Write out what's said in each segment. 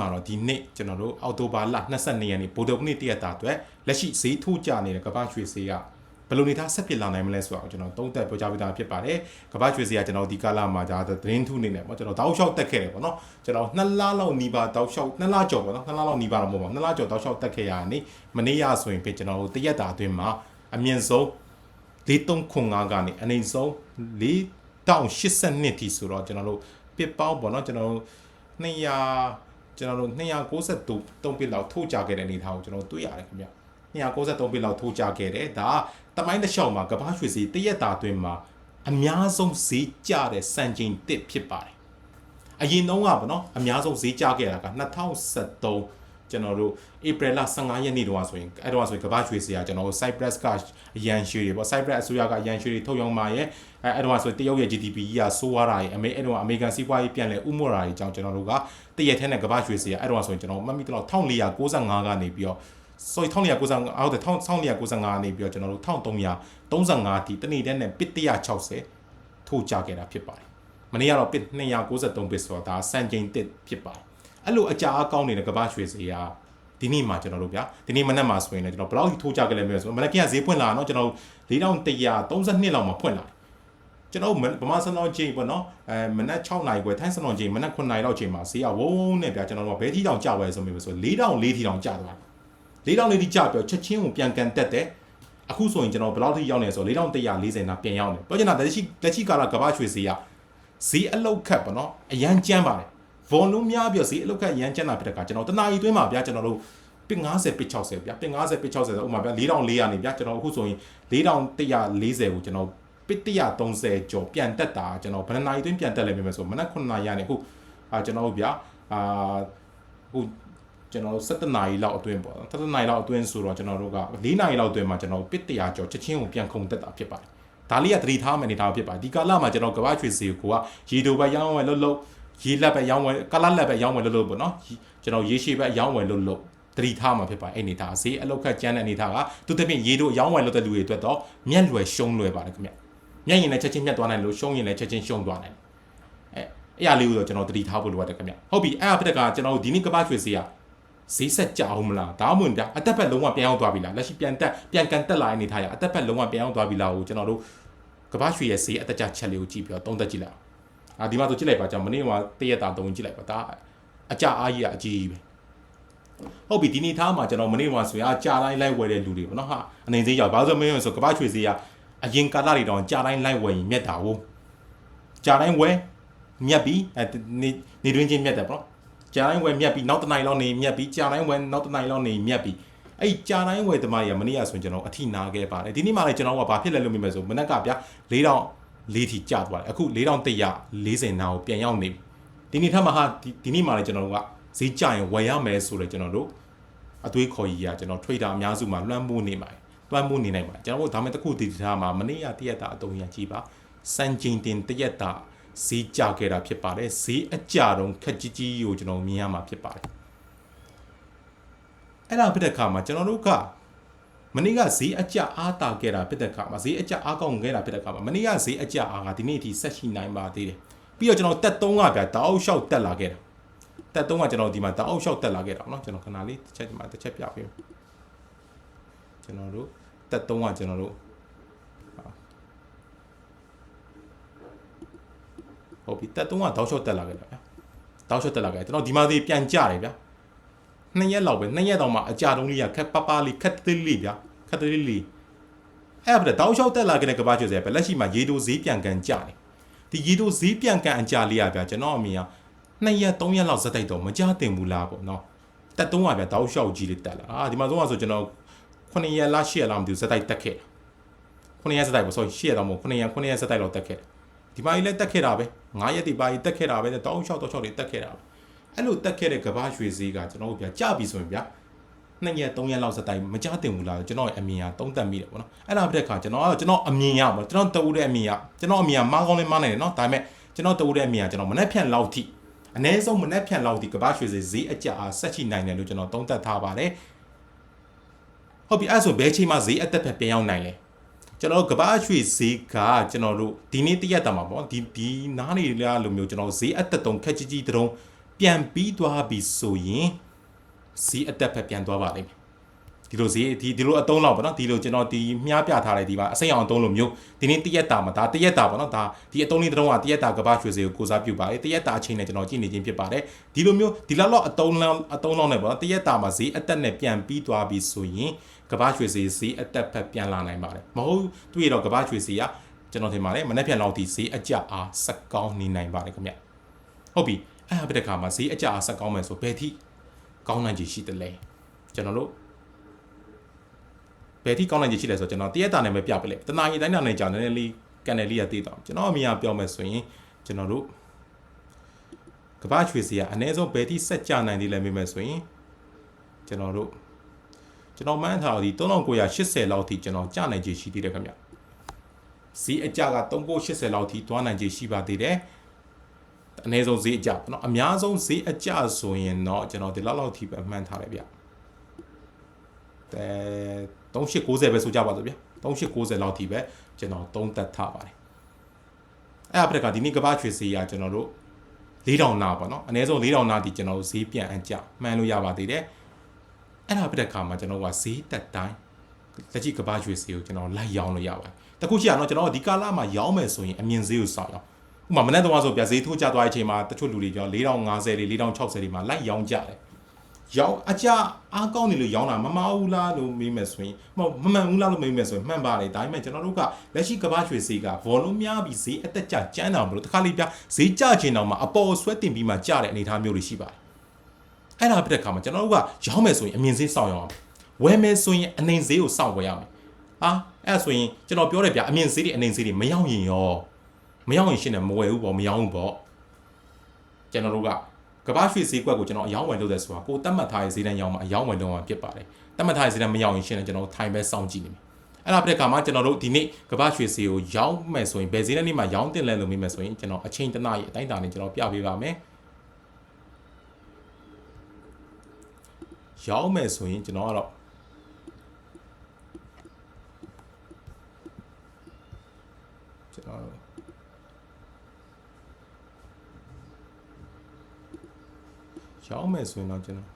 မှာတော့ဒီနေ့ကျွန်တော်တို့အောက်တိုဘာလ22ရက်နေ့ဗိုလ်တော်နေ့တရက်တာအတွက်လက်ရှိဈေးထိုးကြနေတဲ့ကမ္ဘာရွှေဈေးကဘယ်လိုနေသားဆက်ပြစ်လာနိုင်မလဲဆိုတော့ကျွန်တော်သုံးသက်ပြောကြားပေးတာဖြစ်ပါတယ်ကမ္ဘာရွှေဈေးကကျွန်တော်ဒီကာလမှာဒါသတင်းထူးနေတယ်ပေါ့ကျွန်တော်တောက်လျှောက်တက်ခဲ့တယ်ပေါ့နော်ကျွန်တော်နှစ်လလောက်နီးပါတောက်လျှောက်နှစ်လကျော်ပေါ့နော်နှစ်လလောက်နီးပါတော့မဟုတ်ပါဘူးနှစ်လကျော်တောက်လျှောက်တက်ခဲ့ရနေမနေ့ရဆိုရင်ဖြစ်ကျွန်တော်တို့တရက်တာအတွင်းမှာအမြင့်ဆုံး4395ကနေအနိမ့်ဆုံး4082ထိဆိုတော့ကျွန်တော်တို့ပစ်ပေါင်းပေါ့နော်ကျွန်တော်တို့200 ကျွန်တော်တို့293ပစ်လောက်ထိုးကြခဲ့တဲ့အနေအထားကိုကျွန်တော်တွေ့ရတယ်ခင်ဗျ293ပစ်လောက်ထိုးကြခဲ့တယ်ဒါတမိုင်းတစ်လျှောက်မှာကဘာရွှေစီတရက်တာအတွင်းမှာအများဆုံးဈေးကျတဲ့စံချိန်တစ်ဖြစ်ပါတယ်အရင်တုန်းကပေါ့နော်အများဆုံးဈေးကျခဲ့တာက2013 ကျွန်တော်တို့ဧပြီလ15ရက်နေ့တုန်းကဆိုရင်အဲ့တော့ဆိုရင်ကမ္ဘာရွှေစရာကျွန်တော်တို့ Cyprus ကအရန်ရွှေတွေပေါ့ Cyprus အစိုးရကအရန်ရွှေတွေထုတ်ရောင်းมาရဲ့အဲ့အဲ့တော့ဆိုတရုတ်ရဲ့ GDP ကြီးကဆိုးသွားတာရဲ့အမေအဲ့တော့အမေရိကန်စီးပွားရေးပြန်လဲဥမော်တာတွေကြောင့်ကျွန်တော်တို့ကတရက်ထဲနဲ့ကမ္ဘာရွှေစရာအဲ့တော့ဆိုရင်ကျွန်တော်မှတ်မိတော့1495ကနေပြီးတော့ sorry 1495အောက်တဲ့1495နေပြီးတော့ကျွန်တော်တို့1335တီတနေ့တည်းနဲ့ပစ်160ထိုးကြခဲ့တာဖြစ်ပါတယ်မနေ့ကတော့ပစ်293ပစ်ဆိုတာဒါစံချိန်တစ်ဖြစ်ပါတယ် အဲ့လိုအကြာအကောင်းနေတဲ့ကမ္ဘာရွှေစရာဒီနေ့မှာကျွန်တော်တို့ဗျာဒီနေ့မနက်မှာဆိုရင်လည်းကျွန်တော်ဘယ်လောက်ထိုးကြခဲ့လဲမလို့ဆိုမနက်ကဈေးဖွင့်လာတော့ကျွန်တော်4132လောက်မှာဖွင့်လာတယ်ကျွန်တော်ဗမာစံတော်ချိန်ပေါ့နော်အဲမနက်6နာရီခွဲထိုင်းစံတော်ချိန်မနက်9နာရီလောက်ချိန်မှာဈေးကဝုန်းနဲ့ဗျာကျွန်တော်တို့ကဘဲထီတောင်ကျသွားရဆိုမျိုးဆို4000 4000တောင်ကျသွားတယ်4000လေးထိကျပြောချက်ချင်းကိုပြန်ကန်တက်တယ်အခုဆိုရင်ကျွန်တော်ဘယ်လောက်ထိရောက်နေဆို4140နာပြန်ရောက်နေပြောချင်တာလက်ရှိလက်ရှိကာလကဘာရွှေဈေးကဈေးအလောက်ခတ်ပေါ့နော်အရန်ကျန်းပါတယ် volume များပြီးဈေးအလောက်ခတ်အရန်ကျန်းတာဖြစ်တဲ့ကကျွန်တော်တနာရီသွင်းမှာဗျာကျွန်တော်တို့ပင်90ပစ်60ဗျာပင်90ပစ်60ဆိုဥမာဗျာ4400နေဗျာကျွန်တော်အခုဆိုရင်4140ကိုကျွန်တော်ပစ်130ကျော်ပြန်တက်တာကျွန်တော်ဘယ်နှနာရီသွင်းပြန်တက်လဲမြင်မယ်ဆိုမနက်9နာရီကနေအခုအာကျွန်တော်တို့ဗျာအာအခုကျွန်တော်တို့17နာရီလောက်အတွင်းပေါ့17နာရီလောက်အတွင်းဆိုတော့ကျွန်တော်တို့က4နာရီလောက်အတွင်းမှာကျွန်တော်ပစ်100ကျော်ချက်ချင်းကိုပြန်ခုန်တက်တာဖြစ်ပါတယ်ဒါလေးကသတိထားမယ်နေတာဖြစ်ပါတယ်ဒီကာလမှာကျွန်တော်ကဘာရွှေစီကိုကရေတိုပဲရောင်းဝယ်လို့လို့ ရေလက်ပဲရောင်းဝယ်ကလလက်ပဲရောင်းဝယ်လို့လို့ပေါ့နော်ကျွန်တော်ရေရှည်ပဲရောင်းဝယ်လို့လို့သတိထားမှာဖြစ်ပါတယ်အဲ့နေတာဈေးအလောက်ခတ်ကျန်းတဲ့နေတာကသူတပြင်းရေတိုရောင်းဝယ်လို့တဲ့လူတွေအတွက်တော့မျက်လွယ်ရှုံးလွယ်ပါတယ်ခင်ဗျမျက်ရင်လည်းချက်ချင်းမျက်သွားနိုင်လို့ရှုံးရင်လည်းချက်ချင်းရှုံးသွားနိုင်အဲအဲ့အရာလေးကိုတော့ကျွန်တော်သတိထားဖို့လိုပါတယ်ခင်ဗျဟုတ်ပြီအဲ့အဖြစ်ကကျွန်တော်ဒီနေ့ကဘာရွှေစီကဈေးဆက်ကြအောင်မလားဒါမှမဟုတ်ဗျာအသက်ဘက်လုံးဝပြန်ရောက်သွားပြီလားလက်ရှိပြန်တက်ပြန်ကန်တက်လာတဲ့အနေထားရအသက်ဘက်လုံးဝပြန်ရောက်သွားပြီလားကိုကျွန်တော်တို့ကဘာရွှေရဲ့ဈေးအသက်ကြချက်လေးကိုကြည့်ပြီးတော့သုံးသက်ကြည့်လိုက် အာဒီမှာဆိုကြည့်လိုက်ပါကျွန်တော်မနေ့ကတရက်တာသုံးကြည့်လိုက်ပါဒါအကြအားကြီးကအကြီးကြီးပဲဟုတ်ပြီဒီနေ့သားမှာကျွန်တော်မနေ့ကဆိုရင်အကြတိုင်းလိုက်ဝယ်တဲ့လူတွေပေါ့နော်ဟာအနေစည်းရောက်ဘာလို့မင်းဆိုကပ္ပချွေစီကအရင်ကာလတွေတောင်ကြာတိုင်းလိုက်ဝယ်ရင်မြတ်တာဟုတ်ကြာတိုင်းဝယ်မြတ်ပြီးအဲနေတွင်းချင်းမြတ်တယ်ပေါ့ကြာတိုင်းဝယ်မြတ်ပြီးနောက်တစ်နိုင်လောက်နေမြတ်ပြီးကြာတိုင်းဝယ်နောက်တစ်နိုင်လောက်နေမြတ်ပြီးအဲ့ကြာတိုင်းဝယ်တမရမနေ့ကဆိုရင်ကျွန်တော်အထိနာခဲ့ပါတယ်ဒီနေ့မှလည်းကျွန်တော်ကဘာဖြစ်လဲလို့မြင်မယ်ဆိုမနေ့ကဗျာ၄တောင် 4ထိကျသွားတယ်အခု4140နာကိုပြန်ရောက်နေပြီဒီနေ့ထပ်မှာဟာဒီနေ့မှလည်းကျွန်တော်တို့ကဈေးကျရင်ဝယ်ရမယ်ဆိုတော့ကျွန်တော်တို့အသွေးခေါ်ကြီးကကျွန်တော် trader အများစုမှာလွှမ်းမိုးနေပါတယ်လွှမ်းမိုးနေနိုင်ပါတယ်ကျွန်တော်တို့ဒါမှတခုတည်ထားမှာမနေ့ကတရက်တာအတုံးရကြီးပါစံချိန်တင်တရက်တာဈေးကျခဲ့တာဖြစ်ပါတယ်ဈေးအကျတုံးခက်ကြီးကြီးကိုကျွန်တော်မြင်ရမှာဖြစ်ပါတယ်အဲ့ဒါဖြစ်တဲ့အခါမှာကျွန်တော်တို့က မနေ့ကဈေးအကျအားတာခဲ့တာဖြစ်တဲ့အခါမှာဈေးအကျအားကောင်းခဲ့တာဖြစ်တဲ့အခါမှာမနေ့ကဈေးအကျအားကဒီနေ့ထိဆက်ရှိနိုင်ပါသေးတယ်ပြီးတော့ကျွန်တော်တက်3ကဗျာတအောက်လျှောက်တက်လာခဲ့တာတက်3ကကျွန်တော်ဒီမှာတအောက်လျှောက်တက်လာခဲ့တာပေါ့နော်ကျွန်တော်ခဏလေးတစ်ချက်ဒီမှာတစ်ချက်ပြပေးမယ်ကျွန်တော်တို့တက်3ကကျွန်တော်တို့ဟုတ်ပြီတက်3ကတောက်လျှောက်တက်လာခဲ့တာဗျာတောက်လျှောက်တက်လာခဲ့ကျွန်တော်ဒီမှာသေးပြန်ကြတယ်ဗျာ နှစ်ရက်လောက်ပဲနှစ်ရက်တော့မှအကြတုံးလေးကခက်ပပလေးခက်သေးလေးဗျာခက်သေးလေးအဲ့ဒါတောက်လျှောက်တက်လာခဲ့တဲ့ကဘာကျွေးစရာပဲလက်ရှိမှာရေတိုဈေးပြန်ကန်ကြတယ်ဒီရေတိုဈေးပြန်ကန်အကြလေးရဗျာကျွန်တော်အမြင်ကနှစ်ရက်သုံးရက်လောက်ဇက်တိုက်တော့မကြတင်ဘူးလားပေါ့နော်တက်တုံးကဗျာတောက်လျှောက်ကြီးလေးတက်လာအာဒီမှာသုံးကဆိုကျွန်တော်9ရက်လား10ရက်လားမသိဘူးဇက်တိုက်တက်ခဲ့တာ9ရက်ဇက်တိုက်ပေါ့ sorry 10ရက်တော့မဟုတ်9ရက်9ရက်ဇက်တိုက်လောက်တက်ခဲ့တယ်ဒီမှာကြီးလည်းတက်ခဲ့တာပဲ9ရက်ဒီပါကြီးတက်ခဲ့တာပဲတောက်လျှောက်တောက်လျှောက်လေးတက်ခဲ့တာပဲ အဲ့လိုတက်ခဲ့တဲ့ကဘာရွှေဈေးကကျွန်တော်တို့ဗျာကြပြီဆိုရင်ဗျာနှစ်ရက်သုံးရက်လောက်စတိုင်းမကြတင်ဘူးလားကျွန်တော်ရဲ့အမြင်ကတုံးတက်မိတယ်ပေါ့နော်အဲ့ဒါပြတဲ့ခါကျွန်တော်ကကျွန်တော်အမြင်ရပါကျွန်တော်တူတဲ့အမြင်ကကျွန်တော်အမြင်ကမားကောင်းလေးမားနေတယ်နော်ဒါပေမဲ့ကျွန်တော်တူတဲ့အမြင်ကကျွန်တော်မနှက်ဖြန့်လောက်ထိအ ਨੇ ဆုံးမနှက်ဖြန့်လောက်ထိကဘာရွှေဈေးဈေးအကြအားဆက်ချိနိုင်တယ်လို့ကျွန်တော်တုံးတက်ထားပါတယ်ဟုတ်ပြီအဲ့ဆိုဘယ်ချိန်မှဈေးအသက်ဖက်ပြန်ရောက်နိုင်လဲကျွန်တော်ကဘာရွှေဈေးကကျွန်တော်တို့ဒီနေ့တရက်တာမှာပေါ့ဒီဒီနားနေလားလိုမျိုးကျွန်တော်ဈေးအသက်တုံခက်ကြီးကြီးတုံး ပြန်ပြီးသွားပြီဆိုရင်ဈေးအတက်ဖက်ပြန်သွားပါလိမ့်မယ်ဒီလိုဈေးဒီဒီလိုအတုံးလောက်ပေါ့နော်ဒီလိုကျွန်တော်ဒီမြားပြထားတဲ့ဒီမှာအစိမ်းအောင်အတုံးလိုမျိုးဒီနေ့တရက်တာမှာဒါတရက်တာပေါ့နော်ဒါဒီအတုံးလေးတစ်တုံးကတရက်တာကပ္ပရွှေဈေးကိုကိုစားပြုပါတယ်တရက်တာအချိန်နဲ့ကျွန်တော်ကြည့်နေခြင်းဖြစ်ပါတယ်ဒီလိုမျိုးဒီလောက်လောက်အတုံးလောက်အတုံးလောက်နဲ့ပေါ့နော်တရက်တာမှာဈေးအတက်နဲ့ပြန်ပြီးသွားပြီဆိုရင်ကပ္ပရွှေဈေးဈေးအတက်ဖက်ပြန်လာနိုင်ပါတယ်မဟုတ်တွေ့ရတော့ကပ္ပရွှေဈေးကကျွန်တော်ထင်ပါတယ်မနေ့ပြန်လောက်ဒီဈေးအကြအားစက်ကောင်းနေနိုင်ပါတယ်ခင်ဗျဟုတ်ပြီ အဲ့ဒါပြတဲ့ခါမှာဈေးအကြအားစက်ကောင်းမယ်ဆိုဘယ်ထိကောင်းနိုင်ချေရှိတယ်လဲကျွန်တော်တို့ဘယ်ထိကောင်းနိုင်ချေရှိလဲဆိုတော့ကျွန်တော်တရက်တာနဲ့ပဲပြပလိုက်တနာရီတိုင်းတာနဲ့ကြာနည်းနည်းလေးကန်နယ်လေးရတည်တော့ကျွန်တော်အမြင်အပြောမယ်ဆိုရင်ကျွန်တော်တို့ကပ္ပရွှေစီကအနည်းဆုံးဘယ်ထိဆက်ကြနိုင်သေးလဲမေးမယ်ဆိုရင်ကျွန်တော်တို့ကျွန်တော်မှန်းထားသည်3980လောက်ထိကျွန်တော်ကြနိုင်ခြေရှိသေးတယ်ခင်ဗျဈေးအကြက3980လောက်ထိသွားနိုင်ခြေရှိပါသေးတယ် အနည်းဆုံးဈေးအကြပေါ့နော်အများဆုံးဈေးအကြဆိုရင်တော့ကျွန်တော်ဒီလောက်လောက်ထိပဲမှန်းထားတယ်ဗျအဲ3890ပဲဆိုကြပါစို့ဗျ3890လောက်ထိပဲကျွန်တော်သုံးသက်ထားပါတယ်အဲ့အပဒကဒီနေ့ကဘာချွေစီရကျွန်တော်တို့4000နာပေါ့နော်အနည်းဆုံး4000နာဒီကျွန်တော်တို့ဈေးပြန်အကြမှန်းလို့ရပါသေးတယ်အဲ့ဒါပြတဲ့ခါမှာကျွန်တော်ကဈေးတက်တိုင်းလက်ရှိကဘာရွှေစီကိုကျွန်တော်လိုက်ရောင်းလို့ရပါတယ်တခုရှိရတော့ကျွန်တော်ဒီကာလမှာရောင်းမယ်ဆိုရင်အမြင့်ဈေးကိုစောင့်ရောင်း ဥပမာမနေ့တုန်းကဆိုပြဈေးထိုးကျသွားတဲ့အချိန်မှာတချို့လူတွေကျွန်တော်4050တွေ4060တွေမှာလိုက်ရောင်းကြတယ်ရောင်းအကြအားကောင်းနေလို့ရောင်းတာမမဟုတ်လားလို့မေးမယ်ဆိုရင်မမမှန်ဘူးလားလို့မေးမယ်ဆိုရင်မှန်ပါတယ်ဒါပေမဲ့ကျွန်တော်တို့ကလက်ရှိကဘာရွှေစီကဘောလုံးများပြီးဈေးအသက်ကျကျန်းတာမလို့တခါလေးပြဈေးကျချင်တော့မှအပေါ်ဆွဲတင်ပြီးမှကျတဲ့အနေအထားမျိုးတွေရှိပါတယ်အဲ့ဒါပြတဲ့ခါမှာကျွန်တော်တို့ကရောင်းမယ်ဆိုရင်အမြင့်ဈေးစောင့်ရအောင်ဝယ်မယ်ဆိုရင်အနှိမ်ဈေးကိုစောင့်ဝယ်ရမယ်ဟာအဲ့ဒါဆိုရင်ကျွန်တော်ပြောတယ်ဗျအမြင့်ဈေးတွေအနှိမ်ဈေးတွေမရောက်ရင်ရော မရောက်ရင်ရှင်းတယ်မဝယ်ဘူးပေါ့မရောက်ဘူးပေါ့ကျွန်တော်တို့ကကဘာရွှေဈေးကွက်ကိုကျွန်တော်အယောင်းဝယ်လုပ်တယ်ဆိုတာကိုတတ်မှတ်ထားတဲ့ဈေးတန်းရောက်မှအယောင်းဝယ်လုပ်မှာဖြစ်ပါတယ်တတ်မှတ်ထားတဲ့ဈေးတန်းမရောက်ရင်ရှင်းတယ်ကျွန်တော်ထိုင်ပဲစောင့်ကြည့်နေမယ်အဲ့ဒါပြတဲ့ခါမှာကျွန်တော်တို့ဒီနေ့ကဘာရွှေဈေးကိုရောင်းမယ်ဆိုရင်ဘယ်ဈေးတန်းနေ့မှာရောင်းတင်လဲလို့မေးမယ်ဆိုရင်ကျွန်တော်အချိန်တနားရီအတိုင်းအတာနဲ့ကျွန်တော်ပြပေးပါမယ်ရောင်းမယ်ဆိုရင်ကျွန်တော်ကတော့ကျွန်တော်တို့ ရောင်းမယ်ဆိုရင်တော့ကျွန်တော်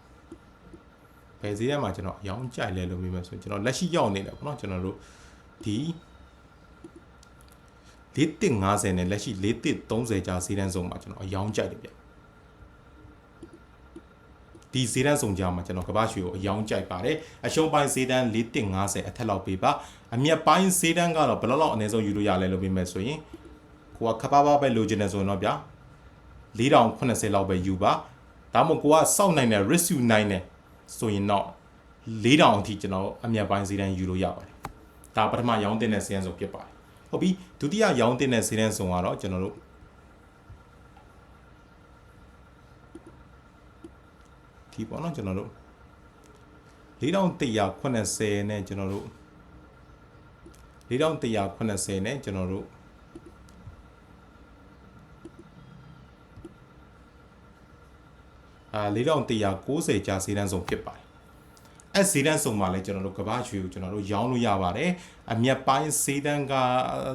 ဘယ်ဈေးထဲမှာကျွန်တော်ရောင်းကြိုက်လဲလို့မေးမယ်ဆိုရင်ကျွန်တော်လက်ရှိရောက်နေတယ်ပေါ့နော်ကျွန်တော်တို့ဒီ4150နဲ့လက်ရှိ4130ကြာဈေးတန်းဆုံးမှာကျွန်တော်အယောင်းကြိုက်တယ်ဗျဒီဈေးတန်းစုံကြမှာကျွန်တော်ကဘာရွှေကိုအယောင်းကြိုက်ပါတယ်အရှုံးပိုင်းဈေးတန်း4150အထက်လောက်ပေးပါအမြက်ပိုင်းဈေးတန်းကတော့ဘယ်လောက်လောက်အနည်းဆုံးယူလို့ရလဲလို့ပြောမယ်ဆိုရင်ကိုကခပါပါပဲလိုချင်တယ်ဆိုရင်တော့ဗျာ4080လောက်ပဲယူပါ ဒါမှမဟုတ်ကိုကစောင့်နိုင်တဲ့ risk ယူနိုင်တယ်ဆိုရင်တော့4000အထိကျွန်တော်အမြတ်ပိုင်းဈေးတန်းယူလို့ရပါတယ်ဒါပထမရောင်းတင်တဲ့ဈေးတန်းဆိုဖြစ်ပါတယ်ဟုတ်ပြီဒုတိယရောင်းတင်တဲ့ဈေးတန်းဆိုတော့ကျွန်တော်တို့ဒီပေါ့နော်ကျွန်တော်တို့4180နဲ့ကျွန်တော်တို့4180နဲ့ကျွန်တော်တို့ 4190ကြာဈေးတန်းဆုံးဖြစ်ပါတယ်အဲ့ဈေးတန်းဆုံးမှာလည်းကျွန်တော်တို့ကဘာရွှေကိုကျွန်တော်တို့ရောင်းလို့ရပါတယ်အမျက်ပိုင်းဈေးတန်းက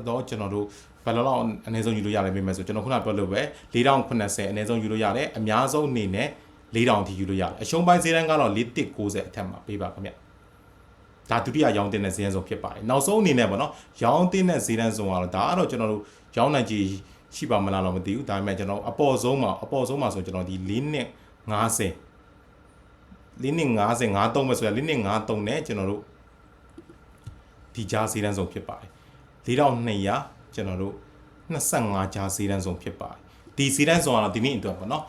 တော့ကျွန်တော်တို့ဘယ်လောက်လောက်အနည်းဆုံးယူလို့ရတယ်ပြင်မယ်ဆိုကျွန်တော်ခုနပြောလို့ပဲ4080အနည်းဆုံးယူလို့ရတယ်အများဆုံးအနေနဲ့4000ထိယူလို့ရတယ်အရှုံးပိုင်းဈေးတန်းကတော့4190အထက်မှာပေးပါခင်ဗျဒါဒုတိယရောင်းတင်တဲ့ဈေးတန်းဆုံးဖြစ်ပါတယ်နောက်ဆုံးအနေနဲ့ပေါ့နော်ရောင်းတင်တဲ့ဈေးတန်းဆုံးကတော့ဒါကတော့ကျွန်တော်တို့ရောင်းနိုင်ကြရှိပါမလားတော့မသိဘူးဒါပေမဲ့ကျွန်တော်အပေါ်ဆုံးမှာအပေါ်ဆုံးမှာဆိုကျွန်တော်ဒီ၄နှစ် 50လေးနှစ်50 53ပဲဆိုရလေးနှစ်53နဲ့ကျွန်တော်တို့ဒီကြားဈေးတန်းဆုံးဖြစ်ပါတယ်4200ကျွန်တော်တို့25ကြားဈေးတန်းဆုံးဖြစ်ပါတယ်ဒီဈေးတန်းဆုံးကတော့ဒီနေ့အတွက်ပေါ့နော်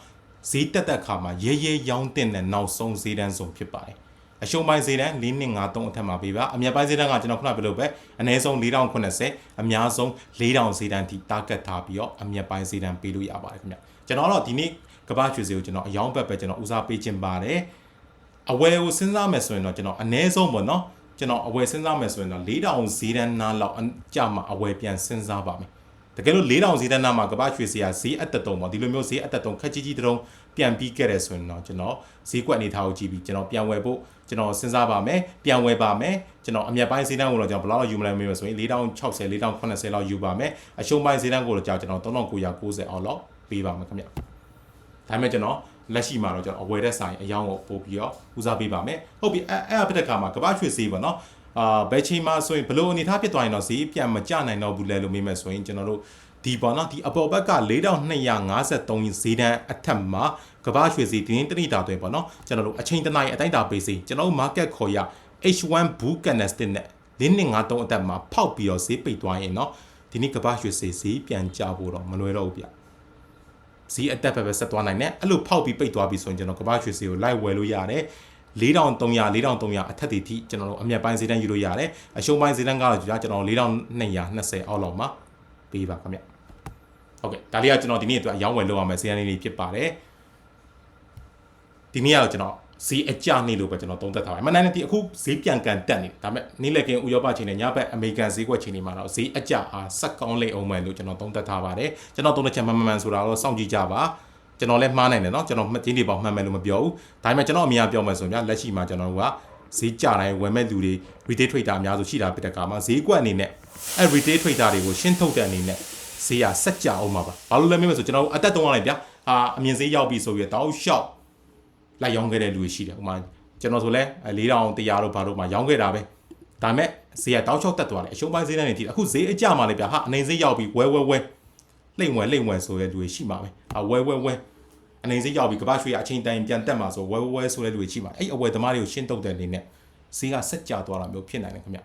ဈေးတက်တက်ခါမှာရဲရဲရောင်းတင်တဲ့နောက်ဆုံးဈေးတန်းဆုံးဖြစ်ပါတယ်အရှုံးပိုင်းဈေးတန်း4253အထက်မှာပေးပါအမြတ်ပိုင်းဈေးတန်းကကျွန်တော်ခုနပြောလို့ပဲအနည်းဆုံး4080အများဆုံး4000ဈေးတန်းထိတာဂက်ထားပြီးတော့အမြတ်ပိုင်းဈေးတန်းပေးလို့ရပါတယ်ခင်ဗျကျွန်တော်တော့ဒီနေ့ ကဘာရွှေစည်းကိုကျွန်တော်အယောင်းဘက်ပဲကျွန်တော်ဦးစားပေးခြင်းပါတယ်အဝယ်ကိုစဉ်းစားမယ်ဆိုရင်တော့ကျွန်တော်အ ਨੇ ဆုံးပေါ့နော်ကျွန်တော်အဝယ်စဉ်းစားမယ်ဆိုရင်တော့4000ဈေးတန်းနားလောက်ကြာမှအဝယ်ပြန်စဉ်းစားပါမယ်တကယ်လို့4000ဈေးတန်းနားမှာကဘာရွှေစည်းကဈေးအတက်တုံပေါ့ဒီလိုမျိုးဈေးအတက်တုံခက်ကြီးကြီးတုံးပြန်ပြီးခဲ့တယ်ဆိုရင်တော့ကျွန်တော်ဈေးကွက်အနေထားကိုကြည့်ပြီးကျွန်တော်ပြန်ဝယ်ဖို့ကျွန်တော်စဉ်းစားပါမယ်ပြန်ဝယ်ပါမယ်ကျွန်တော်အမြတ်ပိုင်းဈေးတန်းကိုတော့ကျွန်တော်ဘယ်လောက်ယူမလဲမေးမယ်ဆိုရင်4060 4080လောက်ယူပါမယ်အရှုံးပိုင်းဈေးတန်းကိုတော့ကျွန်တော်3990အောင်လောက်ပေးပါမယ်ခင်ဗျ ဒါပေမဲ့ကျွန်တော် လက်ရှိမှာတော့ကျွန်တော်အဝယ်တဲ့ဆိုင်အယောင်းကိုပို့ပြီးတော့ဦးစားပေးပါမယ်ဟုတ်ပြီအဲ့အဲ့အဖြစ်တဲ့ခါမှာကမ္ဘာရွှေဈေးပေါ့နော်အာဘယ်ချိန်မှဆိုရင်ဘလို့အနေထားဖြစ်သွားရင်တော့ဈေးပြန်မကျနိုင်တော့ဘူးလဲလို့မေးမယ်ဆိုရင်ကျွန်တော်တို့ဒီပေါ့နော်ဒီအပေါ်ဘက်က4253ဈေးတန်းအထက်မှာကမ္ဘာရွှေဈေးဒီနေ့တနိတာတွေပေါ့နော်ကျွန်တော်တို့အချိန်တနိုင်အတိုင်းတာပေးစီကျွန်တော်တို့ market ခေါ်ရ H1 Bull Candlestick နဲ့4253အတက်မှာဖောက်ပြီးတော့ဈေးပိတ်သွားရင်เนาะဒီနေ့ကမ္ဘာရွှေဈေးဈေးပြန်ကျဖို့တော့မလွယ်တော့ဘူးဗျ ဈေးအတက်ပဲပဲဆက်သွားနိုင်တယ်အဲ့လိုဖောက်ပြီးပိတ်သွားပြီဆိုရင်ကျွန်တော်ကမ္ဘာရွှေဈေးကိုလိုက်ဝယ်လို့ရတယ်4300 4300အထက်တွေထိကျွန်တော်တို့အမြတ်ပိုင်းဈေးတန်းယူလို့ရတယ်အရှုံးပိုင်းဈေးတန်းကတော့ကျွန်တော်4220အောက်လောက်မှာပေးပါခင်ဗျဟုတ်ကဲ့ဒါလေးကကျွန်တော်ဒီနေ့အတွက်အယောင်းဝယ်လုပ်ရမယ်ဈေးတန်းလေးတွေဖြစ်ပါတယ်ဒီနေ့ကတော့ကျွန်တော် ဈေးအကျနေလို့ပဲကျွန်တော်သုံးသပ်ထားပါတယ်။မနက်နေ့ဒီအခုဈေးပြန်ကန်တက်နေတယ်။ဒါပေမဲ့နေ့လည်ကဥရောပချိန်နဲ့ညဘက်အမေရိကန်ဈေးကွက်ချိန်တွေမှာတော့ဈေးအကျအားဆက်ကောင်းလိမ့်အောင်မယ်လို့ကျွန်တော်သုံးသပ်ထားပါတယ်။ကျွန်တော်သုံးသပ်ချက်မှန်မှန်ဆိုတာတော့စောင့်ကြည့်ကြပါ။ကျွန်တော်လည်းမှားနိုင်တယ်เนาะကျွန်တော်မှတ်ချင်းတွေပေါ့မှန်မယ်လို့မပြောဘူး။ဒါပေမဲ့ကျွန်တော်အမြင်ပြောမယ်ဆိုရင်လက်ရှိမှာကျွန်တော်တို့ကဈေးကျတိုင်းဝယ်မဲ့လူတွေ retail trader အများစုရှိတာဖြစ်တဲ့ကာမှာဈေးကွက်အနေနဲ့အဲ retail trader တွေကိုရှင်းထုတ်တဲ့အနေနဲ့ဈေးကဆက်ကြအောင်ပါပါ။ဘာလို့လဲမေးမယ်ဆိုကျွန်တော်တို့အသက်တုံးရလိုက်ဗျာ။အာအမြင်ဈေးရောက်ပြီဆိုပြီးတော့တောက်လျှောက် လိုက်ရောင်းခဲ့တဲ့လူတွေရှိတယ်ဥမာကျွန်တော်ဆိုလဲ4000တရားတို့ဘာတို့မှရောင်းခဲ့တာပဲဒါမဲ့ဈေးကတောက်လျှောက်တက်သွားတယ်အရှုံးပိုင်းဈေးနဲ့နေထိအခုဈေးအကျမှလည်းဗျာဟာအနေဈေးရောက်ပြီဝဲဝဲဝဲလိမ့်ဝဲလိမ့်ဝဲဆိုတဲ့လူတွေရှိမှာပဲအဝဲဝဲဝဲအနေဈေးရောက်ပြီကမ္ဘာရွှေအချိန်တိုင်းပြန်တက်မှာဆိုဝဲဝဲဝဲဆိုတဲ့လူတွေရှိမှာအဲ့အဝဲသမားတွေကိုရှင်းတုတ်တဲ့အနေနဲ့ဈေးကဆက်ကျသွားတာမျိုးဖြစ်နိုင်တယ်ခင်ဗျ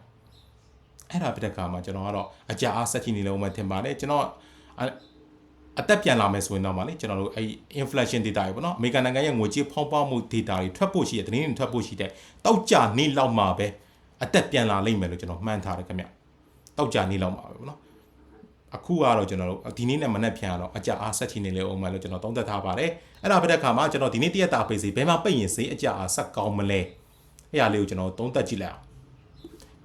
အဲ့ဒါပြတဲ့ခါမှာကျွန်တော်ကတော့အကြအားဆက်ချင်နေလို့မှထင်ပါတယ်ကျွန်တော် အသက်ပြန်လာမယ်ဆိုရင်တော့ဗာလေကျွန်တော်တို့အဲ့ inflation data တွေပေါ့နော်အမေရိကန်နိုင်ငံရဲ့ငွေကြေးဖောင်းပွားမှု data တွေထွက်ဖို့ရှိတဲ့သတင်းတွေထွက်ဖို့ရှိတဲ့တောက်ကြနေလောက်မှာပဲအသက်ပြန်လာလိမ့်မယ်လို့ကျွန်တော်မှန်းထားတယ်ခင်ဗျတောက်ကြနေလောက်မှာပဲပေါ့နော်အခုကတော့ကျွန်တော်တို့ဒီနေ့နဲ့မနေ့ပြန်တော့အကြအားဆက်ချင်နေလေအောင်မယ်လို့ကျွန်တော်သုံးသပ်ထားပါတယ်အဲ့ဒါပြတဲ့ခါမှာကျွန်တော်ဒီနေ့တရက်တာပိတ်စီဘယ်မှာပိတ်ရင်စေးအကြအားဆက်ကောင်းမလဲအဲ့ဒါလေးကိုကျွန်တော်သုံးသပ်ကြည့်လိုက်အောင်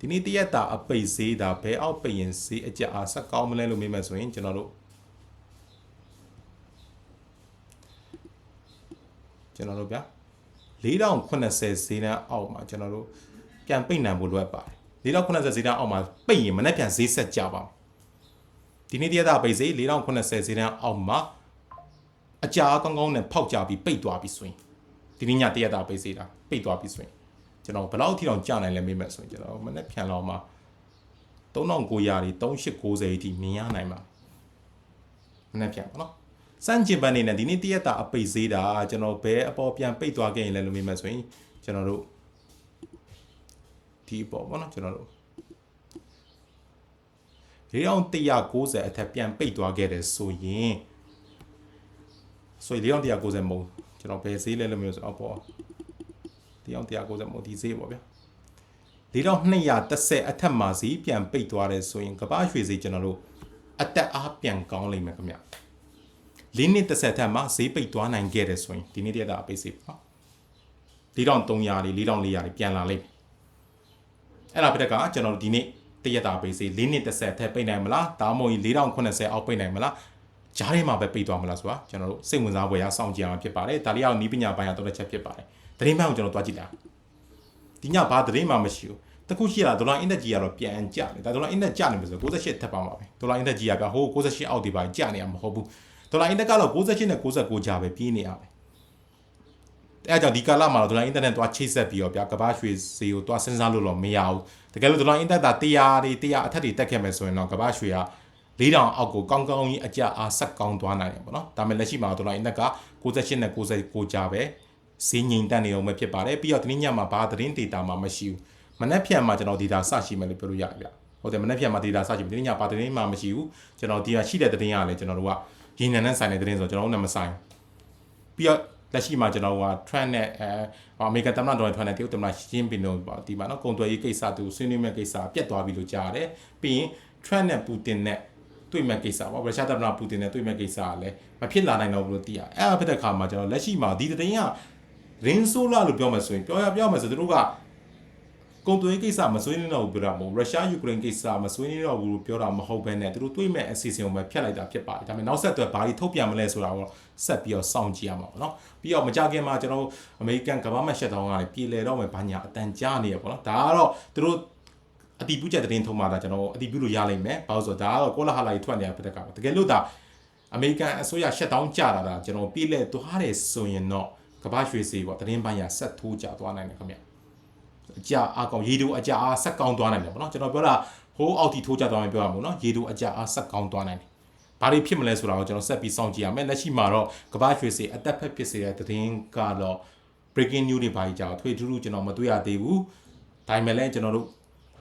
ဒီနေ့တရက်တာအပိတ်စေးတာဘယ်အောက်ပိတ်ရင်စေးအကြအားဆက်ကောင်းမလဲလို့မေးမယ်ဆိုရင်ကျွန်တော်တို့ ကျွန်တော်တို့ဗျာ4080ဈေးတန်းအောက်မှာကျွန်တော်တို့ပြန်ပိတ်နိုင်ဖို့လိုအပ်ပါတယ်4080ဈေးတန်းအောက်မှာပိတ်ရင်မနေ့ပြန်ဈေးဆက်ကြပါဒီနေ့တရက်တာပိတ်ဈေး4080ဈေးတန်းအောက်မှာအကြာကောင်းကောင်းနဲ့ဖောက်ကြပြီးပိတ်သွားပြီဆိုရင်ဒီနေ့ညတရက်တာပိတ်ဈေးတာပိတ်သွားပြီဆိုရင်ကျွန်တော်ဘယ်လောက်ထိတောင်ကြာနိုင်လဲမေးမယ်ဆိုရင်ကျွန်တော်မနေ့ပြန်လောက်မှာ3900တွေ3890အထိမြင်ရနိုင်မှာမနေ့ပြန်ပါနော် စန့်ကျင်ဘန်နေနဲ့ဒီနေ့တရက်တာအပိတ်ဈေးတာကျွန်တော်ဘဲအပေါ်ပြန်ပိတ်သွားခဲ့ရင်လည်းလို့မေးမှဆိုရင်ကျွန်တော်တို့ဒီအပေါ်ပေါ့နော်ကျွန်တော်တို့4190အထက်ပြန်ပိတ်သွားခဲ့တယ်ဆိုရင်ဆိုရင်4190မဟုတ်ကျွန်တော်ဘယ်ဈေးလဲလို့မျိုးဆိုအပေါ်4190မဟုတ်ဒီဈေးပေါ့ဗျာ4230အထက်မှာဈေးပြန်ပိတ်သွားတယ်ဆိုရင်ကမ္ဘာရွှေဈေးကျွန်တော်တို့အတက်အားပြန်ကောင်းလိမ့်မယ်ခင်ဗျာ လေးနှစ်တစ်ဆက်ထက်မှဈေးပိတ်သွားနိုင်ခဲ့တယ်ဆိုရင်ဒီနေ့တည်းကအပိတ်ဈေးပေါ့4300တွေ4400တွေပြန်လာလိမ့်မယ်အဲ့ဒါပြတဲ့ကကျွန်တော်တို့ဒီနေ့တရက်တာပိတ်ဈေးလေးနှစ်တစ်ဆက်ထက်ပိတ်နိုင်မလားဒါမှမဟုတ်4080အောက်ပိတ်နိုင်မလားဂျားထဲမှာပဲပိတ်သွားမလားဆိုတာကျွန်တော်တို့စိတ်ဝင်စားဖွယ်ရစောင့်ကြည့်အောင်ဖြစ်ပါတယ်ဒါလေးကနီးပညာပိုင်းရတော့တစ်ချက်ဖြစ်ပါတယ်သတင်းမှန်ကိုကျွန်တော်တွားကြည့်တာဒီညဘာသတင်းမှမရှိဘူးတခုရှိရဒေါ်လာအင်တက်ကြီးကတော့ပြန်ကျတယ်ဒါဒေါ်လာအင်တက်ကျနေပြီဆို68ထပ်ပါမှာပဲဒေါ်လာအင်တက်ကြီးကဟို68အောက်ဒီပါကျနေရမှာမဟုတ်ဘူး ဒေါ်လာအင်တက်ကတော့68နဲ့69ကြာပဲပြေးနေရမယ်အဲအကြောင့်ဒီကာလမှာတော့ဒေါ်လာအင်တာနက်သွားချိတ်ဆက်ပြီးတော့ဗျာကဘာရွှေဈေးကိုသွားစဉ်းစားလို့တော့မရဘူးတကယ်လို့ဒေါ်လာအင်တက်တာ100တွေ100အထက်တွေတက်ခဲ့မယ်ဆိုရင်တော့ကဘာရွှေက၄တောင်အောက်ကိုကောင်းကောင်းကြီးအကြအားဆက်ကောင်းသွားနိုင်တယ်ပေါ့နော်ဒါပေမဲ့လက်ရှိမှာဒေါ်လာအင်တက်က68နဲ့69ကြာပဲဈေးငြိမ်တက်နေအောင်ပဲဖြစ်ပါတယ်ပြီးတော့ဒီနေ့ညမှာဘာသတင်းဒေတာမှမရှိဘူးမနေ့ဖြန်မှာကျွန်တော်ဒေတာစရှိမယ်လို့ပြောလို့ရတယ်ဗျဟုတ်တယ်မနေ့ဖြန်မှာဒေတာစရှိမယ်ဒီနေ့ညဘာသတင်းမှမရှိဘူးကျွန်တော်ဒီကရှိတဲ့သတင်းရတယ်ကျွန်တော်တို့က ရင်းနှံနဲ့ဆိုင်တဲ့သတင်းဆိုတော့ကျွန်တော်တို့နဲ့မဆိုင်ပြီးတော့လက်ရှိမှာကျွန်တော်က trend နဲ့အဲအမေရိကန်သမ္မတဒေါ်နယ်ထရန့်နဲ့တရုတ်သမ္မတရှီကျင်းပင်တို့ဒီမှာနော်ကုန်သွယ်ရေးကိစ္စသူဆွေးနွေးမဲ့ကိစ္စပြတ်သွားပြီလို့ကြားရတယ်ပြီးရင် trend နဲ့ပူတင်နဲ့တွေ့မဲ့ကိစ္စပေါ့ရုရှားသမ္မတပူတင်နဲ့တွေ့မဲ့ကိစ္စကလည်းမဖြစ်လာနိုင်တော့ဘူးလို့သိရအဲ့အဖြစ်တဲ့ခါမှာကျွန်တော်လက်ရှိမှာဒီသတင်းကရင်းဆိုးလာလို့ပြောမှဆိုရင်ပြောရပြောမှဆိုသူတို့က ကုန်သွယ်ရေးကိစ္စမဆွေးနွေးတော့ဘူးပြောတာမဟုတ်ရုရှားယူကရိန်းကိစ္စမဆွေးနွေးတော့ဘူးလို့ပြောတာမဟုတ်ဘဲနဲ့သူတို့တွေးမဲ့အစီအစဉ်ကိုပဲဖျက်လိုက်တာဖြစ်ပါတယ်ဒါပေမဲ့နောက်ဆက်တွဲဘာတွေထုတ်ပြန်မလဲဆိုတာကိုဆက်ပြီးတော့စောင့်ကြည့်ရမှာပေါ့နော်ပြီးတော့မကြခင်မှာကျွန်တော်အမေရိကန်ကမ္ဘာမှရှက်တောင်းကလည်းပြည်လဲတော့မယ်ဘာညာအတန်ကြားနေရပေါ့နော်ဒါကတော့သူတို့အတီးပြုချက်သတင်းထုံးမှာဒါကျွန်တော်အတီးပြုလို့ရလိမ့်မယ်ဘာလို့ဆိုတော့ဒါကတော့ကောလာဟာလာကြီးထွက်နေတာဖြစ်တဲ့ကောင်တကယ်လို့ဒါအမေရိကန်အစိုးရရှက်တောင်းကြတာဒါကျွန်တော်ပြည့်လဲသွားတယ်ဆိုရင်တော့ကမ္ဘာရွှေစီပေါ့သတင်းပိုင်းရဆက်ထိုးကြသွားနိုင်တယ်ခင်ဗျ အကြအကောင်ရေတူအကြအားဆက်ကောင်းသွားနိုင်တယ်ပေါ့နော်ကျွန်တော်ပြောတာဟိုးအောက်တီထိုးကြသွားမှပြောရမှာနော်ရေတူအကြအားဆက်ကောင်းသွားနိုင်တယ်ဘာတွေဖြစ်မလဲဆိုတာကိုကျွန်တော်ဆက်ပြီးစောင့်ကြည့်ရမယ်လက်ရှိမှာတော့ကမ္ဘာရွှေစီအသက်ဖက်ဖြစ်စေတဲ့သတင်းကတော့ breaking news တွေပါကြီးကြာထွေထူးထူးကျွန်တော်မတွေ့ရသေးဘူးဒါပေမဲ့လည်းကျွန်တော်တို့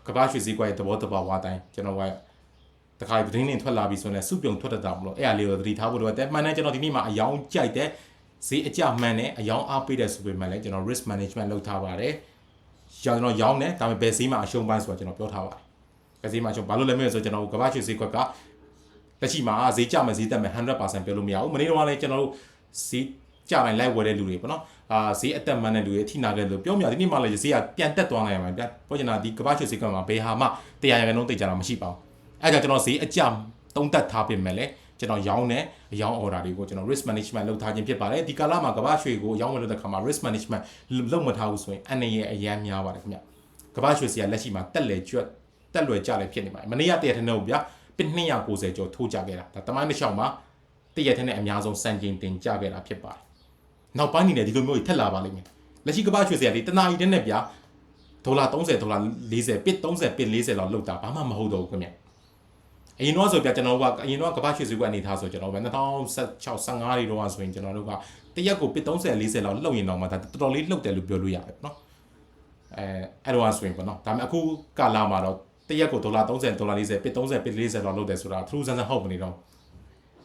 ကမ္ဘာရွှေစီကွာရဲ့သဘောတဘာဝအတိုင်းကျွန်တော်ကတခါသတင်းတွေထွက်လာပြီဆိုရင်စုပြုံထွက်တတ်တာမလို့အဲ့အလေးကိုသတိထားဖို့လိုတယ်မှန်တယ်ကျွန်တော်ဒီနေ့မှာအယောင်ကြိုက်တဲ့ဈေးအကြမှန်နဲ့အယောင်အားပေးတဲ့ဆိုပေမဲ့လည်းကျွန်တော် risk management လုပ်ထားပါတယ် ကျွန်တော်ရောင်းတယ်ဒါပေမဲ့ဘယ်ဈေးမှာအရှုံးပိုင်းဆိုတာကျွန်တော်ပြောထားပါတယ်ဘယ်ဈေးမှာအရှုံးဘာလို့လဲမလဲဆိုတော့ကျွန်တော်ကမ္ဘာရွှေဈေးကွက်ကလက်ရှိမှာဈေးကျမယ်ဈေးတက်မယ်100%ပြောလို့မရဘူးမနေ့တော့လည်းကျွန်တော်တို့ဈေးကြတိုင်းလိုက်ဝယ်တဲ့လူတွေပေါ့နော်အာဈေးအသက်မှန်တဲ့လူတွေအထိနာခဲ့လို့ပြောမြဒီနေ့မှလည်းဈေးကပြန်တက်သွားနိုင်မှာဗျာပြောချင်တာဒီကမ္ဘာရွှေဈေးကွက်မှာဘယ်ဟာမှတရားရံလုံးတိတ်ကြတာမရှိပါဘူးအဲ့ဒါကျွန်တော်ဈေးအကျတုံးတက်ထားပြင်မဲ့လေ ကျွန်တော်ရောင်းတဲ့အယောင်း order တွေကိုကျွန်တော် risk management လုပ်ထားခြင်းဖြစ်ပါတယ်ဒီကာလမှာကမ္ဘာရွှေကိုရောင်းဝယ်လုပ်တဲ့ခါမှာ risk management လုပ်မထားဘူးဆိုရင်အနေရအရန်များပါတယ်ခင်ဗျကမ္ဘာရွှေစီကလက်ရှိမှာတက်လေကျွတ်တက်လွယ်ကြလည်းဖြစ်နေပါတယ်မနေ့ကတရက်ထနေဟုတ်ဗျာပစ်290ကျော်ထိုးကြခဲ့တာဒါတမိုင်းတစ်ချောင်းမှာတရက်ထနေအများဆုံးစံချိန်တင်ကြခဲ့တာဖြစ်ပါတယ်နောက်ပိုင်းနေတယ်ဒီလိုမျိုးကြီးထက်လာပါလိမ့်မယ်လက်ရှိကမ္ဘာရွှေစီကဒီတနာရီတည်းနဲ့ဗျာဒေါ်လာ30ဒေါ်လာ40ပစ်30ပစ်40လောက်လောက်တာဘာမှမဟုတ်တော့ဘူးခင်ဗျ အရင်တော့ဆိုပြကျွန်တော်တို့ကအရင်တော့ကမ္ဘာရွှေစည်းကွက်အနေထားဆိုကျွန်တော်ပဲ2016 15တွေတော့ဆိုရင်ကျွန်တော်တို့ကတရက်ကိုပစ်30 40လောက်လှုပ်ရင်တော့မှဒါတော်တော်လေးလှုပ်တယ်လို့ပြောလို့ရတယ်နော်အဲအဲ့တော့ဆိုရင်ပေါ့နော်ဒါပေမဲ့အခုကာလာမှာတော့တရက်ကိုဒေါ်လာ30ဒေါ်လာ40ပစ်30ပစ်40လောက်လှုပ်တယ်ဆိုတာထူးဆန်းဆန်းဟုတ်မနေတော့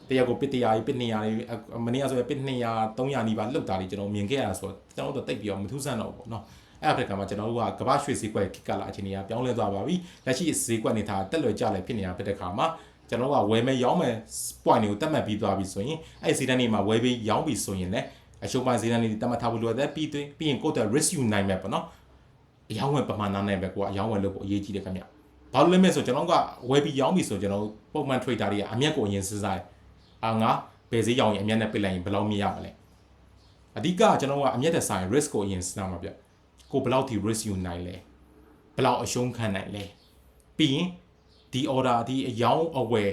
တရက်ကိုပစ်100ကြီးပစ်200ကြီးမနေ့ကဆိုရင်ပစ်200 300နီးပါလှုပ်တာတွေကျွန်တော်မြင်ခဲ့ရတာဆိုတော့ကျွန်တော်တို့တိတ်ပြီးတော့မထူးဆန်းတော့ဘူးပေါ့နော် အဲ့အဖက်ကမှာကျွန်တော်တို့ကကမ္ဘာရွှေစည်းကွက်ခိကလာအချိန်ကြီးပြောင်းလဲသွားပါပြီလက်ရှိစည်းကွက်နေတာတက်လွယ်ကြလည်းဖြစ်နေတာဖြစ်တဲ့ခါမှာကျွန်တော်ကဝယ်မယ်ရောင်းမယ် point တွေကိုတတ်မှတ်ပြီးသွားပြီဆိုရင်အဲ့စီတန်းတွေမှာဝယ်ပြီးရောင်းပြီးဆိုရင်လည်းအရှုံးပိုင်းစီတန်းတွေတတ်မှတ်ထားဖို့လိုတယ်ပြီးသွင်းပြီးရင်ကိုယ့်အတွက် risk ယူနိုင်မယ်ပေါ့နော်အယောင်းဝယ်ပမာဏနဲ့ပဲကိုကအယောင်းဝယ်လုပ်ဖို့အရေးကြီးတယ်ခင်ဗျဘာလို့လဲမဲဆိုကျွန်တော်ကဝယ်ပြီးရောင်းပြီးဆိုကျွန်တော်ပုံမှန် trader တွေကအမျက်ကိုအရင်စဉ်းစားတယ်အာငါဘယ်ဈေးရောင်းရင်အမျက်နဲ့ပစ်လိုက်ရင်ဘယ်လောက်မြင်ရမလဲအဓိကကျွန်တော်ကအမျက်တဲ့ဆိုင် risk ကိုအရင်စဉ်းစားမှာဗျ ကိုဘယ်လောက်ထိ risk ယူနိုင်လဲဘယ်လောက်အရှုံးခံနိုင်လဲပြီးရင်ဒီ order ဒီအယောင်းအဝယ်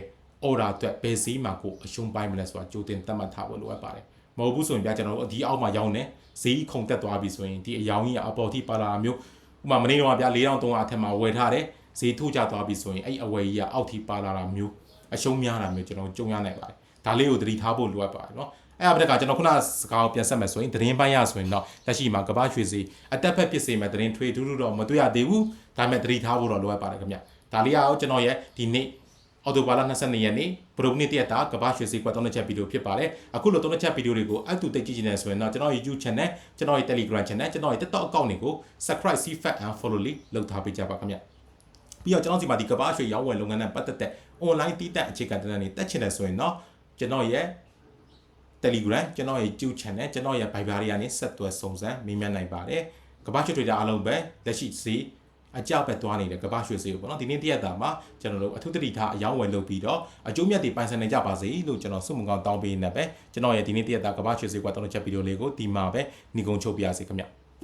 order အတွက်ဘယ်ဈေးမှာကိုအရှုံးပိုင်းမလဲဆိုတာကြိုတင်သတ်မှတ်ထားဖို့လိုအပ်ပါတယ်မဟုတ်ဘူးဆိုရင်ပြကျွန်တော်တို့ဒီအောက်မှာရောင်းနေဈေးခုန်တက်သွားပြီဆိုရင်ဒီအယောင်းကြီးအပေါ်ထိပါလာမျိုးဥပမာမနေ့တော့ပြ4300အထက်မှာဝယ်ထားတယ်ဈေးထုတ်ကြသွားပြီဆိုရင်အဲ့အဝယ်ကြီးကအောက်ထိပါလာတာမျိုးအရှုံးများတာမျိုးကျွန်တော်ကြုံရနိုင်ပါတယ်ဒါလေးကိုသတိထားဖို့လိုအပ်ပါတယ်နော်အဲ့ အပဒက်ကကျွန်တော်ခုနစကားကိုပြန်ဆက်မယ်ဆိုရင်သတင်းပိုင်းရဆိုရင်တော့လက်ရှိမှာကမ္ဘာရွှေစီအတက်ဖက်ဖြစ်စေမဲ့သတင်းထွေထူးထူးတော့မတွေ့ရသေးဘူးဒါပေမဲ့သတိထားဖို့တော့လိုအပ်ပါတယ်ခင်ဗျဒါလေးကတော့ကျွန်တော်ရဲ့ဒီနေ့အော်တိုဘာလ22ရက်နေ့ပရိုဂနစ်တရက်တာကဘာရွှေစီကွက်သုံးချက်ဗီဒီယိုဖြစ်ပါတယ်အခုလိုသုံးချက်ဗီဒီယိုတွေကိုအတူတိတ်ကြည့်နေဆိုရင်တော့ကျွန်တော် YouTube channel ကျွန်တော်ရဲ့ Telegram channel ကျွန်တော်ရဲ့ TikTok account တွေကို subscribe see fact and follow လေးလုပ်ထားပေးကြပါခင်ဗျပြီးတော့ကျွန်တော်ဒီမှာဒီကဘာရွှေရောင်းဝယ်လုပ်ငန်းနဲ့ပတ်သက်တဲ့ online တည်တဲ့အခြေခံတန်းတွေတက်ချင်တယ်ဆိုရင်တော့ကျွန်တော်ရဲ့ Telegram ကျွန်တော်ရဲ့ YouTube channel ကျွန်တော်ရဲ့ Viber တွေကနေဆက်သွယ်စုံစမ်းမေးမြန်းနိုင်ပါတယ်ကဘာရွှေ trader အားလုံးပဲလက်ရှိစီအကြောက်ပဲသွားနေတဲ့ကမ္ဘာရွှေစည်းကိုပေါ့နော်ဒီနေ့တရက်တာမှာကျွန်တော်တို့အထုတတိထားအယောင်းဝယ်လုပ်ပြီးတော့အကျိုးမြတ်တွေပိုင်ဆိုင်နိုင်ကြပါစေလို့ကျွန်တော်ဆုမကောင်းတောင်းပေးနေပဲကျွန်တော်ရဲ့ဒီနေ့တရက်တာကမ္ဘာရွှေစည်းကွာတောင်းတဲ့ချက်ဗီဒီယိုလေးကိုဒီမှာပဲညီကုန်းချုပ်ပြရစီခင်ဗျ